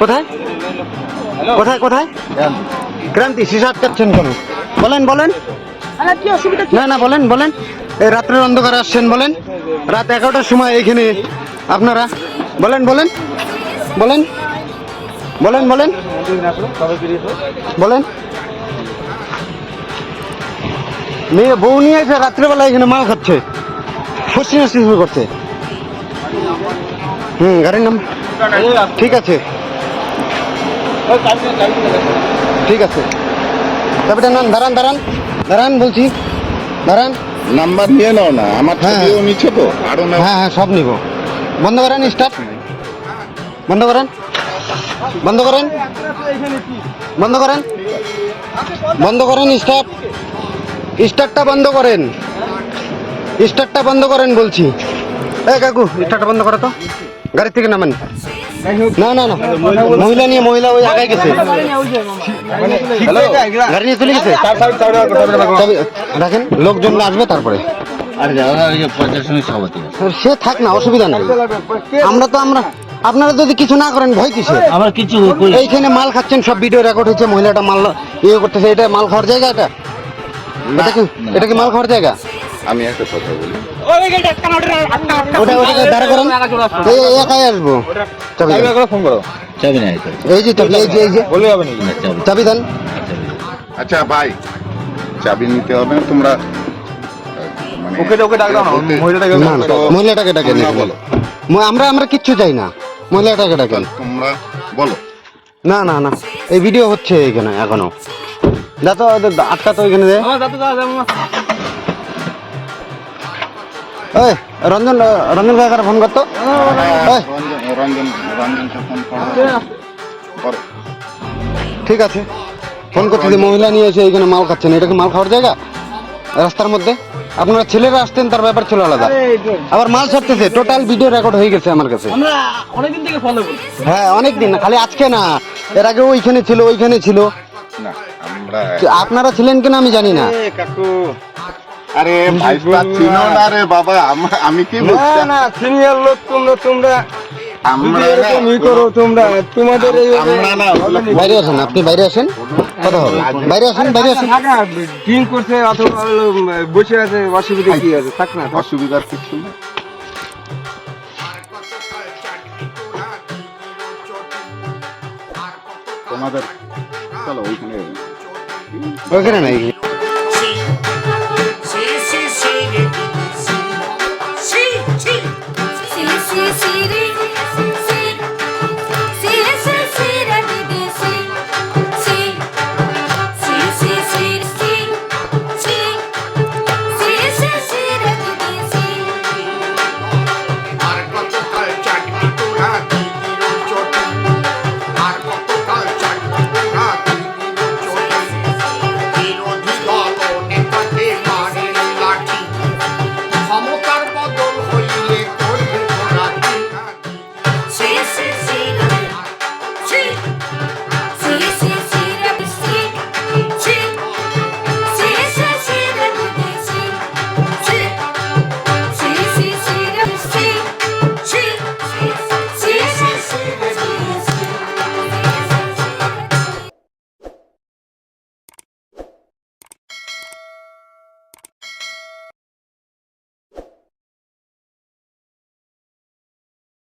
কোথায়? কোথায় কোথায়? ক্রান্তি শিশু আটকাচ্ছেন কেন বলেন বলেন। আরে কি অসুবিধা কি? না না বলেন বলেন। এই রাত্রের অন্ধকারে আসছেন বলেন। রাত এগারোটার সময় এখানে আপনারা। বলেন বলেন। বলেন। বলেন বলেন। বলেন। মেয়ে বউ নিয়ে এসে রাত্রেবেলা এখানে মাল খাচ্ছে। ফুসি নাসি শুরু করছে। হুম গাড়ির নাম ঠিক আছে। ঠিক আছে। চাবিটা নান দাঁড়ান দাঁড়ান দাঁড়ান বলছি। দাঁড়ান। নাম্বার নিয়ে নাও না আমার হ্যাঁ। ছবিও নিচ্ছে তো আরও হ্যাঁ হ্যাঁ সব নিব। বন্ধ করেন স্টার্ট বন্ধ করেন। বন্ধ করেন। বন্ধ করেন। বন্ধ করেন স্টার্ট স্টার্টটা বন্ধ করেন। স্টার্টটা বন্ধ করেন বলছি। এ কাকু স্টার্টটা বন্ধ করো তো। গাড়ি থেকে নামেন। না না না। মহিলা নিয়ে মহিলা ওই আগায় গেছে। হ্যালো গাড়ি নিয়ে চলে গেছে? দেখেন লোকজন আসবে তারপরে। সে থাক না অসুবিধা নেই। আমরা তো আমরা আপনারা যদি কিছু না করেন ভয় কিসে আমার কিছু এইখানে মাল খাচ্ছেন সব ভিডিও রেকর্ড হচ্ছে মহিলাটা মাল ইয়ে করতেছে এটা মাল খাওয়ার জায়গা এটা? এটা কি এটা কি মাল খাওয়ার জায়গা? আমি একটা কথা বলি। একাই আসব। ফোন করো। চাবি নাই এই যে চাবি এই যে এই যে। বলে হবে নাকি? চাবি। দেন। আচ্ছা ভাই চাবি নিতে হবে না তোমরা মানে ওকে ওকে ডাক দাও না। মহিলাটাকে ডাকে বলো। আমরা আমরা কিচ্ছু চাই না। মহিলাটাকে ডাকেন। তোমরা বলো। না না না এই ভিডিও হচ্ছে এখানে এখনও। যা তো আটকা তো এখানে দে। ওই রঞ্জন রঞ্জন কাকার ফোন করতো? ওই রঞ্জন রঞ্জন রঞ্জনকে ফোন করো করো ঠিক আছে। ফোন করতে যে মহিলা নিয়ে এসে এখানে মাল খাচ্ছেন এটা কি মাল খাওয়ার জায়গা? রাস্তার মধ্যে? আপনারা ছেলেরা আসতেন তার ব্যাপার ছিল আলাদা। আবার মাল ছাড়তেছে টোটাল ভিডিও রেকর্ড হয়ে গেছে আমার কাছে। আমরা অনেকদিন থেকে ফলো করি হ্যাঁ অনেক দিন খালি আজকে না এর আগে ওইখানে ছিল ওইখানে ছিল। আপনারা ছিলেন কিনা আমি জানি না। কাকু। আরে ভাইস্তা চিনো না রে বাবা আমি কি বলছি না সিনিয়র লোক তোমরা তোমরা। আমরা করো তোমরা তোমাদের এই না বাইরে আসেন আপনি বাইরে আসেন কথা হবে। বাইরে আসেন বাইরে আসেন। ড্রিঙ্ক করছে অথবা বসে আছে অসুবিধা কি আছে? থাক না অসুবিধার কিছু না তোমাদের চলো ওইখানে ওইখানে নাই।